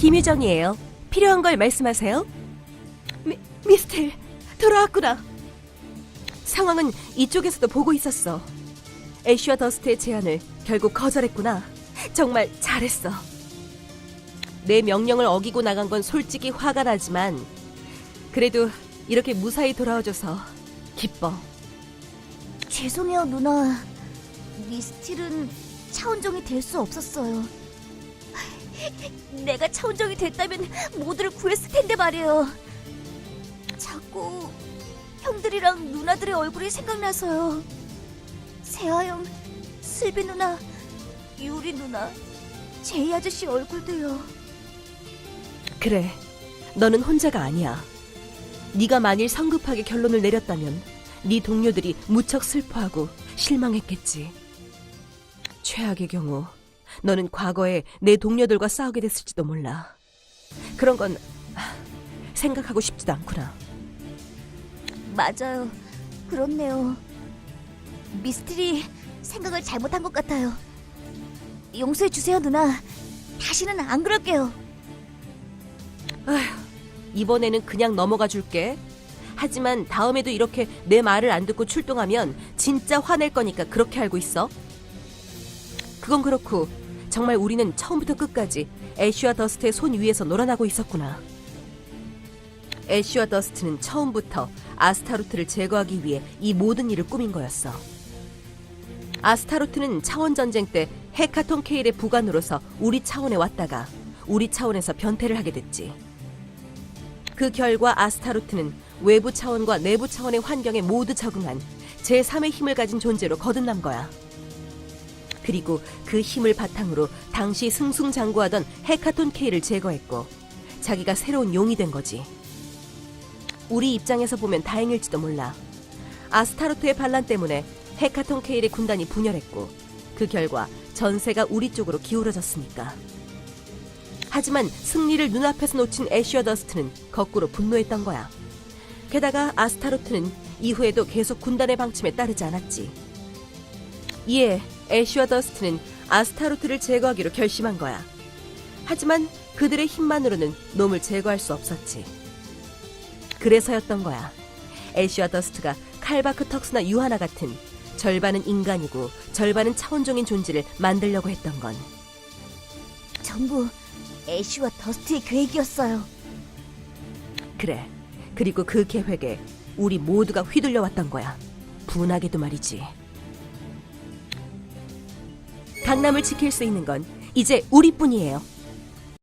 김유정이에요. 필요한 걸 말씀하세요. 미, 미스텔, 돌아왔구나. 상황은 이쪽에서도 보고 있었어. 애쉬와 더스트의 제안을 결국 거절했구나. 정말 잘했어. 내 명령을 어기고 나간 건 솔직히 화가 나지만 그래도 이렇게 무사히 돌아와줘서 기뻐. 죄송해요, 누나. 미스틸은 차원종이 될 수 없었어요. 내가 차원종이 됐다면 모두를 구했을 텐데 말이에요. 자꾸 형들이랑 누나들의 얼굴이 생각나서요. 세아 형, 슬비 누나, 유리 누나, 제이 아저씨 얼굴도요. 그래, 너는 혼자가 아니야. 네가 만일 성급하게 결론을 내렸다면 네 동료들이 무척 슬퍼하고 실망했겠지. 최악의 경우 너는 과거에 내 동료들과 싸우게 됐을지도 몰라. 그런 건 하, 생각하고 싶지도 않구나. 맞아요. 그렇네요. 미스틸이 생각을 잘못한 것 같아요. 용서해 주세요, 누나. 다시는 안 그럴게요. 이번에는 그냥 넘어가 줄게. 하지만 다음에도 이렇게 내 말을 안 듣고 출동하면 진짜 화낼 거니까 그렇게 알고 있어. 그건 그렇고 정말 우리는 처음부터 끝까지 애쉬와 더스트의 손 위에서 놀아나고 있었구나. 애쉬와 더스트는 처음부터 아스타로트를 제거하기 위해 이 모든 일을 꾸민 거였어. 아스타로트는 차원 전쟁 때 헤카톤 케일의 부관으로서 우리 차원에 왔다가 우리 차원에서 변태를 하게 됐지. 그 결과 아스타로트는 외부 차원과 내부 차원의 환경에 모두 적응한 제3의 힘을 가진 존재로 거듭난 거야. 그리고 그 힘을 바탕으로 당시 승승장구하던 헤카톤 케이를 제거했고 자기가 새로운 용이 된 거지. 우리 입장에서 보면 다행일지도 몰라. 아스타로트의 반란 때문에 헤카톤 케일의 군단이 분열했고 그 결과 전세가 우리 쪽으로 기울어졌으니까. 하지만 승리를 눈앞에서 놓친 애쉬어 더스트는 거꾸로 분노했던 거야. 게다가 아스타로트는 이후에도 계속 군단의 방침에 따르지 않았지. 이에 애쉬어 더스트는 아스타로트를 제거하기로 결심한 거야. 하지만 그들의 힘만으로는 놈을 제거할 수 없었지. 그래서였던 거야. 애쉬와 더스트가 칼바크 턱스나 유하나 같은 절반은 인간이고 절반은 차원종인 존재를 만들려고 했던 건 전부 애쉬와 더스트의 계획이었어요. 그래. 그리고 그 계획에 우리 모두가 휘둘려 왔던 거야. 분하게도 말이지. 강남을 지킬 수 있는 건 이제 우리뿐이에요.